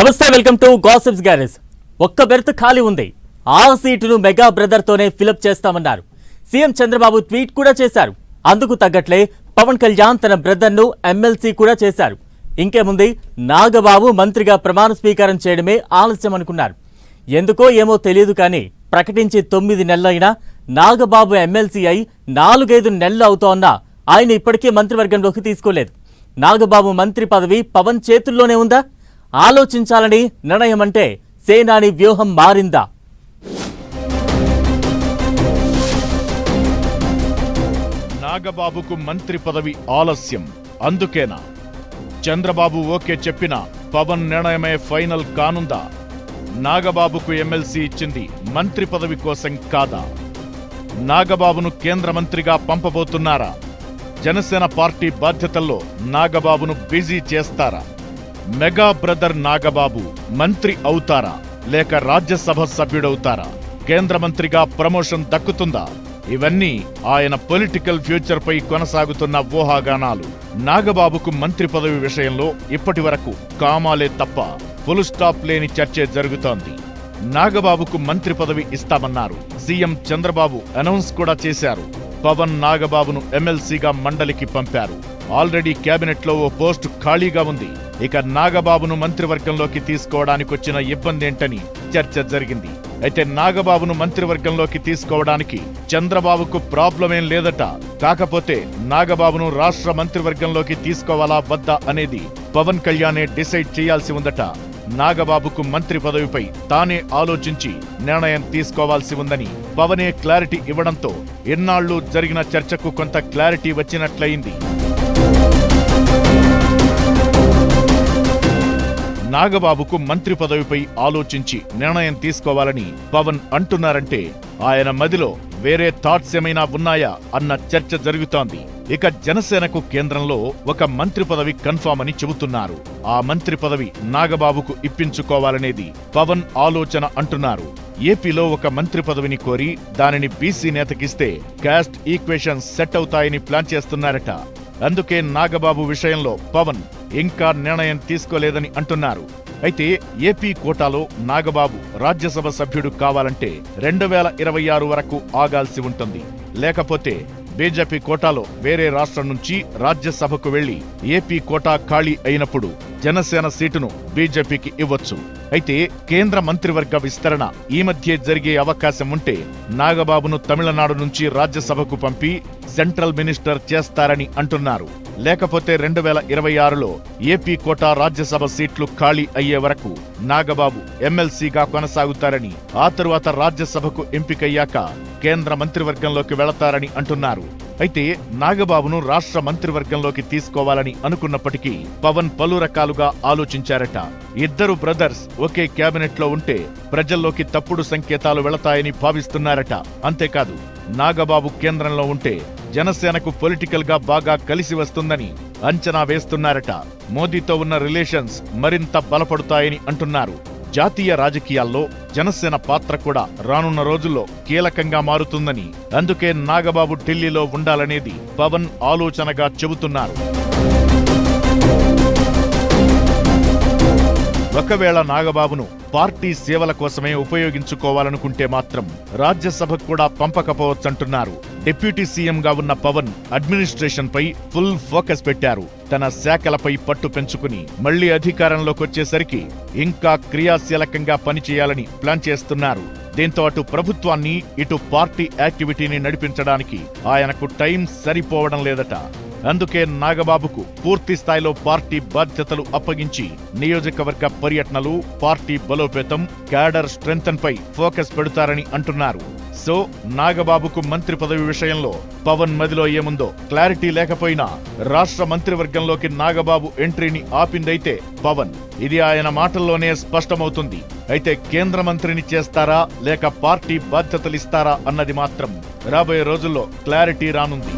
నమస్తే welcome to gossips garage ఒక్క berth ఖాళీ ఉంది. ఆ సీటును మెగా బ్రదర్ తోనే ఫిలప్ చేస్తామన్నారు. సీఎం చంద్రబాబు ట్వీట్ కూడా చేశారు. అందుకు తగ్గట్లే పవన్ కళ్యాణ్ తన బ్రదర్ను ఎమ్మెల్సీ కూడా చేశారు. ఇంకేముంది? నాగబాబు మంత్రిగా ప్రమాణ స్వీకారం చేయడమే ఆలస్యం అనుకున్నారు. ఎందుకో ఏమో తెలియదు కానీ ప్రకటించి తొమ్మిది నెలలైనా నాగబాబు ఎమ్మెల్సీ అయి నాలుగైదు నెలలు అవుతోన్నా ఆయన ఇప్పటికీ మంత్రివర్గంలోకి తీసుకోలేదు. నాగబాబు మంత్రి పదవి పవన్ చేతుల్లోనే ఉందా? ఆలోచించాలని నిర్ణయం అంటే సేనాని వ్యూహం మారిందా? నాగబాబుకు మంత్రి పదవి ఆలస్యం. అందుకేనా? చంద్రబాబు ఓకే చెప్పిన పవన్ నిర్ణయమే ఫైనల్ కానుందా? నాగబాబుకు ఎమ్మెల్సీ ఇచ్చింది మంత్రి పదవి కోసం కాదా? నాగబాబును కేంద్ర మంత్రిగా పంపబోతున్నారా? జనసేన పార్టీ బాధ్యతల్లో నాగబాబును బిజీ చేస్తారా? మెగా బ్రదర్ నాగబాబు మంత్రి అవుతారా? లేక రాజ్యసభ సభ్యుడవుతారా? కేంద్ర మంత్రిగా ప్రమోషన్ దక్కుతుందా? ఇవన్నీ ఆయన పొలిటికల్ ఫ్యూచర్ పై కొనసాగుతున్న ఊహాగానాలు. నాగబాబుకు మంత్రి పదవి విషయంలో ఇప్పటి వరకు కామాలే తప్ప ఫుల్ స్టాప్ లేని చర్చే జరుగుతోంది. నాగబాబుకు మంత్రి పదవి ఇస్తామన్నారు. సీఎం చంద్రబాబు అనౌన్స్ కూడా చేశారు. పవన్ నాగబాబును ఎమ్మెల్సీగా మండలికి పంపారు. ఆల్రెడీ కేబినెట్లో ఓ పోస్టు ఖాళీగా ఉంది. ఇక నాగబాబును మంత్రివర్గంలోకి తీసుకోవడానికి వచ్చిన ఇబ్బంది ఏంటని చర్చ జరిగింది. అయితే నాగబాబును మంత్రివర్గంలోకి తీసుకోవడానికి చంద్రబాబుకు ప్రాబ్లమేం లేదట. కాకపోతే నాగబాబును రాష్ట్ర మంత్రివర్గంలోకి తీసుకోవాలా వద్దా అనేది పవన్ కళ్యాణే డిసైడ్ చేయాల్సి ఉందట. నాగబాబుకు మంత్రి పదవిపై తానే ఆలోచించి నిర్ణయం తీసుకోవాల్సి ఉందని పవనే క్లారిటీ ఇవ్వడంతో ఎన్నాళ్ళు జరిగిన చర్చకు కొంత క్లారిటీ వచ్చినట్లయింది. నాగబాబుకు మంత్రి పదవిపై ఆలోచించి నిర్ణయం తీసుకోవాలని పవన్ అంటున్నారంటే ఆయన మదిలో వేరే థాట్స్ ఏమైనా ఉన్నాయా అన్న చర్చ జరుగుతోంది. ఇక జనసేనకు కేంద్రంలో ఒక మంత్రి పదవి కన్ఫామ్ అని చెబుతున్నారు. ఆ మంత్రి పదవి నాగబాబుకు ఇప్పించుకోవాలనేది పవన్ ఆలోచన అంటున్నారు. ఏపీలో ఒక మంత్రి పదవిని కోరి దానిని బీసీ నేతకిస్తే క్యాస్ట్ ఈక్వేషన్స్ సెట్ అవుతాయని ప్లాన్ చేస్తున్నారట. అందుకే నాగబాబు విషయంలో పవన్ ఇంకా నిర్ణయం తీసుకోలేదని అంటున్నారు. అయితే ఏపీ కోటాలో నాగబాబు రాజ్యసభ సభ్యుడు కావాలంటే రెండు వేల ఇరవై ఆరు వరకు ఆగాల్సి ఉంటుంది. లేకపోతే బీజేపీ కోటాలో వేరే రాష్ట్రం నుంచి రాజ్యసభకు వెళ్ళి ఏపీ కోటా ఖాళీ అయినప్పుడు జనసేన సీటును బీజేపీకి ఇవ్వొచ్చు. అయితే కేంద్ర మంత్రివర్గ విస్తరణ ఈ మధ్య జరిగే అవకాశం ఉంటే నాగబాబును తమిళనాడు నుంచి రాజ్యసభకు పంపి సెంట్రల్ మినిస్టర్ చేస్తారని అంటున్నారు. లేకపోతే రెండు వేల ఇరవై ఆరులో ఏపీ కోటా రాజ్యసభ సీట్లు ఖాళీ అయ్యే వరకు నాగబాబు ఎమ్మెల్సీగా కొనసాగుతారని ఆ తరువాత రాజ్యసభకు ఎంపికయ్యాక కేంద్ర మంత్రివర్గంలోకి వెళతారని అంటున్నారు. అయితే నాగబాబును రాష్ట్ర మంత్రివర్గంలోకి తీసుకోవాలని అనుకున్నప్పటికీ పవన్ పలు రకాలుగా ఆలోచించారట. ఇద్దరు బ్రదర్స్ ఒకే కేబినెట్లో ఉంటే ప్రజల్లోకి తప్పుడు సంకేతాలు వెళతాయని భావిస్తున్నారట. అంతేకాదు నాగబాబు కేంద్రంలో ఉంటే జనసేనకు పొలిటికల్గా బాగా కలిసి వస్తుందని అంచనా వేస్తున్నారట. మోదీతో ఉన్న రిలేషన్స్ మరింత బలపడుతాయని అంటున్నారు. జాతీయ రాజకీయాల్లో జనసేన పాత్ర కూడా రానున్న రోజుల్లో కీలకంగా మారుతుందని అందుకే నాగబాబు ఢిల్లీలో ఉండాలనేది పవన్ ఆలోచనగా చెబుతున్నారు. ఒకవేళ నాగబాబును పార్టీ సేవల కోసమే ఉపయోగించుకోవాలనుకుంటే మాత్రం రాజ్యసభకు కూడా పంపకపోవచ్చంటున్నారు. డిప్యూటీ సీఎంగా ఉన్న పవన్ అడ్మినిస్ట్రేషన్పై ఫుల్ ఫోకస్ పెట్టారు. తన శాఖలపై పట్టు పెంచుకుని మళ్ళీ అధికారంలోకొచ్చేసరికి ఇంకా క్రియాశీలకంగా పనిచేయాలని ప్లాన్ చేస్తున్నారు. దీంతో అటు ప్రభుత్వాన్ని ఇటు పార్టీ యాక్టివిటీని నడిపించడానికి ఆయనకు టైం సరిపోవడం లేదట. అందుకే నాగబాబుకు పూర్తి స్థాయిలో పార్టీ బాధ్యతలు అప్పగించి నియోజకవర్గ పర్యటనలు పార్టీ బలోపేతం క్యాడర్ స్ట్రెంగ్తన్ పై ఫోకస్ పెడతారని అంటున్నారు. సో నాగబాబుకు మంత్రి పదవి విషయంలో పవన్ మదిలో ఏముందో క్లారిటీ లేకపోయినా రాష్ట్ర మంత్రివర్గంలోకి నాగబాబు ఎంట్రీని ఆపిందైతే పవన్. ఇది ఆయన మాటల్లోనే స్పష్టమవుతుంది. అయితే కేంద్ర మంత్రిని చేస్తారా లేక పార్టీ బాధ్యతలిస్తారా అన్నది మాత్రం రాబోయే రోజుల్లో క్లారిటీ రానుంది.